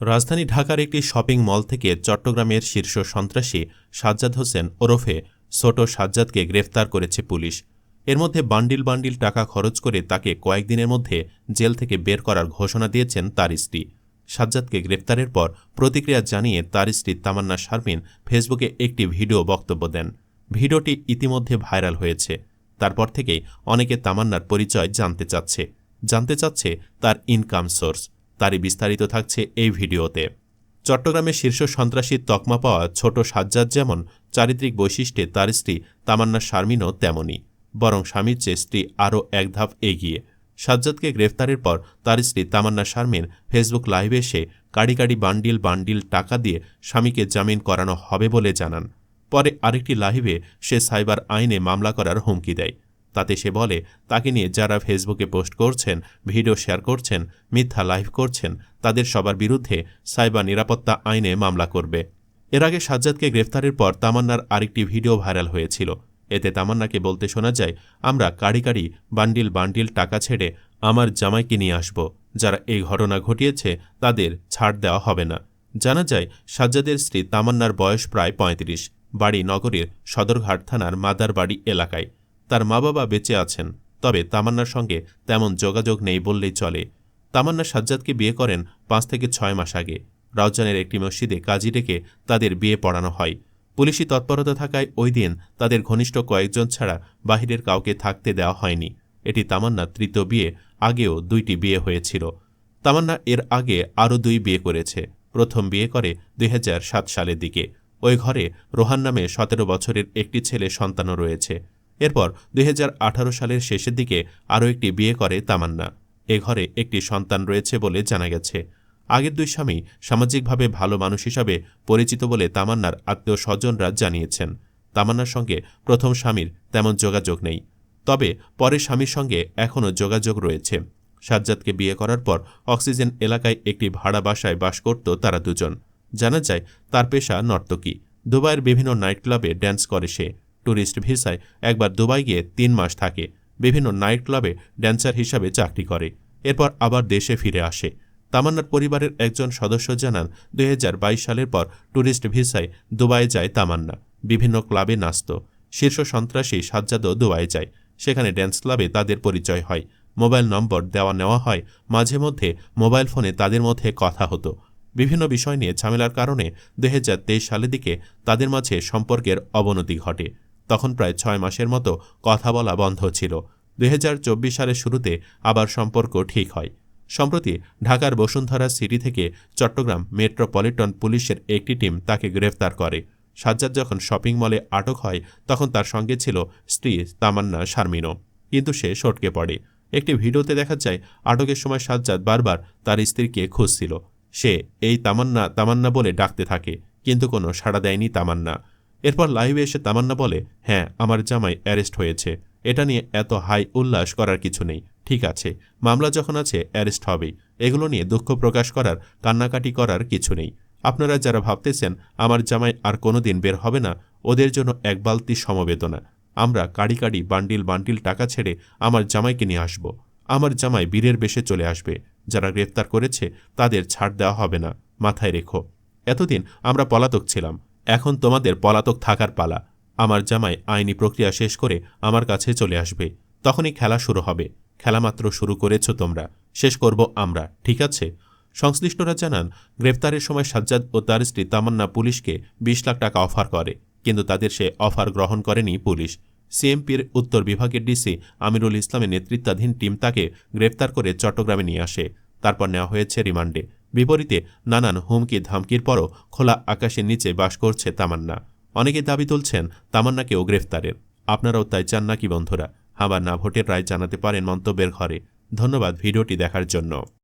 রাজধানী ঢাকার একটি শপিং মল থেকে চট্টগ্রামের শীর্ষ সন্ত্রাসী সাজ্জাদ হোসেন ওরফে ছোট সাজ্জাদকে গ্রেফতার করেছে পুলিশ। এর মধ্যে বান্ডিল বান্ডিল টাকা খরচ করে তাকে কয়েকদিনের মধ্যে জেল থেকে বের করার ঘোষণা দিয়েছেন তার স্ত্রী। সাজ্জাদকে গ্রেফতারের পর প্রতিক্রিয়া জানিয়ে তার স্ত্রী তামান্না শারমিন ফেসবুকে একটি ভিডিও বক্তব্য দেন। ভিডিওটি ইতিমধ্যে ভাইরাল হয়েছে। তারপর থেকেই অনেকে তামান্নার পরিচয় জানতে চাচ্ছে। জানতে চাচ্ছে তার ইনকাম সোর্স তারই বিস্তারিত থাকছে এই ভিডিওতে। চট্টগ্রামের শীর্ষ সন্ত্রাসীর তকমা পাওয়া ছোট সাজ্জাদ যেমন চারিত্রিক বৈশিষ্ট্যে তার স্ত্রী তামান্না শারমিনও তেমনই, বরং স্বামীর চেয়ে স্ত্রী আরও এক ধাপ এগিয়ে। সাজ্জাদকে গ্রেফতারের পর তার স্ত্রী তামান্না শারমিন ফেসবুক লাইভে এসে কাড়ি কাড়ি বান্ডিল বান্ডিল টাকা দিয়ে স্বামীকে জামিন করানো হবে বলে জানান। পরে আরেকটি লাইভে সে সাইবার আইনে মামলা করার হুমকি দেয়। তাতে সে বলে, তাকে নিয়ে যারা ফেসবুকে পোস্ট করছেন, ভিডিও শেয়ার করছেন, মিথ্যা লাইভ করছেন, তাদের সবার বিরুদ্ধে সাইবার নিরাপত্তা আইনে মামলা করবে। এর আগে সাজ্জাদকে গ্রেফতারের পর তামান্নার আরেকটি ভিডিও ভাইরাল হয়েছিল। এতে তামান্নাকে বলতে শোনা যায়, আমরা কাড়ি কাড়ি, বান্ডিল বান্ডিল টাকা ছেড়ে আমার জামাইকে নিয়ে আসব। যারা এই ঘটনা ঘটিয়েছে, তাদের ছাড় দেওয়া হবে না। জানা যায়, সাজ্জাদের স্ত্রী তামান্নার বয়স প্রায় পঁয়ত্রিশ। বাড়ি নগরীর সদরঘাট থানার মাদারবাড়ি এলাকায়। তার মা বাবা বেঁচে আছেন, তবে তামান্নার সঙ্গে তেমন যোগাযোগ নেই বললেই চলে। তামান্না সাজ্জাদকে বিয়ে করেন পাঁচ থেকে ছয় মাস আগে। রাউজানের একটি মসজিদে কাজী ডেকে তাদের বিয়ে পড়ানো হয়। পুলিশি তৎপরতা থাকায় ওই দিন তাদের ঘনিষ্ঠ কয়েকজন ছাড়া বাহিরের কাউকে থাকতে দেওয়া হয়নি। এটি তামান্নার তৃতীয় বিয়ে, আগেও দুইটি বিয়ে হয়েছিল। তামান্না এর আগে আরও দুই বিয়ে করেছে। প্রথম বিয়ে করে দু হাজার সাত সালের দিকে। ওই ঘরে রোহান নামে সতেরো বছরের একটি ছেলে সন্তানও রয়েছে। এরপর দুই হাজার আঠারো সালের শেষের দিকে আরও একটি বিয়ে করে তামান্না। এ ঘরে একটি সন্তান রয়েছে বলে জানা গেছে। আগের দুই স্বামী সামাজিকভাবে ভালো মানুষ হিসাবে পরিচিত বলে তামান্নার আত্মীয় স্বজনরা জানিয়েছেন। তামান্নার সঙ্গে প্রথম স্বামীর তেমন যোগাযোগ নেই। তবে পরের স্বামীর সঙ্গে এখনও যোগাযোগ রয়েছে। সাজ্জাদকে বিয়ে করার পর অক্সিজেন এলাকায় একটি ভাড়া বাসায় বাস করত তারা দুজন। জানা যায়, তার পেশা নর্তকী। দুবাইয়ের বিভিন্ন নাইট ক্লাবে ড্যান্স করে সে। ট্যুরিস্ট ভিসায় একবার দুবাই গিয়ে তিন মাস থাকে। বিভিন্ন নাইট ক্লাবে ড্যান্সার হিসাবে চাকরি করে। এরপর আবার দেশে ফিরে আসে। তামান্নার পরিবারের একজন সদস্য জানান, দুই হাজার বাইশ সালের পর ট্যুরিস্ট ভিসায় দুবাই যায় তামান্না। বিভিন্ন ক্লাবে নাচত। শীর্ষ সন্ত্রাসী সাজ্জাদও দুবাই যায়। সেখানে ড্যান্স ক্লাবে তাদের পরিচয় হয়। মোবাইল নম্বর দেওয়া নেওয়া হয়। মাঝে মধ্যে মোবাইল ফোনে তাদের মধ্যে কথা হতো। বিভিন্ন বিষয় নিয়ে ঝামেলার কারণে দুই হাজার তেইশ সালের দিকে তাদের মাঝে সম্পর্কের অবনতি ঘটে। তখন প্রায় ছয় মাসের মতো কথা বলা বন্ধ ছিল। দু হাজার চব্বিশ সালের শুরুতে আবার সম্পর্ক ঠিক হয়। সম্প্রতি ঢাকার বসুন্ধরা সিটি থেকে চট্টগ্রাম মেট্রোপলিটন পুলিশের একটি টিম তাকে গ্রেফতার করে। সাজ্জাদ যখন শপিং মলে আটক হয়, তখন তার সঙ্গে ছিল স্ত্রী তামান্না শারমিনও। কিন্তু সে সটকে পড়ে। একটি ভিডিওতে দেখা যায়, আটকের সময় সাজ্জাদ বারবার তার স্ত্রীকে খুঁজছিল। সে এই তামান্না তামান্না বলে ডাকতে থাকে, কিন্তু কোনো সাড়া দেয়নি তামান্না। এরপর লাইভে এসে তামান্না বলে হ্যাঁ আমার জামাই অ্যারেস্ট হয়েছে। এটা নিয়ে এত হাই উল্লাস করার কিছু নেই। ঠিক আছে, মামলা যখন আছে, অ্যারেস্ট হবেই। এগুলো নিয়ে দুঃখ প্রকাশ করার, কান্নাকাটি করার কিছু নেই। আপনারা যারা ভাবতেছেন, আমার জামাই আর কোনোদিন বের হবে না, ওদের জন্য এক বালতি সমবেদনা। আমরা কাড়ি কাড়ি, বান্ডিল বান্ডিল টাকা ছেড়ে আমার জামাইকে নিয়ে আসব। আমার জামাই বীরের বেশে চলে আসবে। যারা গ্রেফতার করেছে, তাদের ছাড় দেওয়া হবে না। মাথায় রেখো। এতদিন আমরা পলাতক ছিলাম। এখন তোমাদের পলাতক থাকার পালা। আমার জামাই আইনি প্রক্রিয়া শেষ করে আমার কাছে চলে আসবে। তখনই খেলা শুরু হবে। খেলা মাত্র শুরু করেছ তোমরা। শেষ করব আমরা, ঠিক আছে? সংশ্লিষ্টরা জানান, গ্রেফতারের সময় সাজ্জাদ ও তার স্ত্রী তামান্না পুলিশকে বিশ লাখ টাকা অফার করে, কিন্তু তাদের সে অফার গ্রহণ করেনি পুলিশ। সিএমপির উত্তর বিভাগের ডিসি আমিরুল ইসলামের নেতৃত্বাধীন টিম তাকে গ্রেফতার করে চট্টগ্রামে নিয়ে আসে। তারপর নেওয়া হয়েছে রিমান্ডে। বিপরীতে নানান হুমকি ধামকির পরও খোলা আকাশের নিচে বাস করছে তামান্না। অনেকে দাবি তুলছেন তামান্নাকেও গ্রেফতারের। আপনারাও তাই চান নাকি বন্ধুরা? আবার না ভোটের রায় জানাতে পারেন মন্তব্যের ঘরে। ধন্যবাদ ভিডিওটি দেখার জন্য।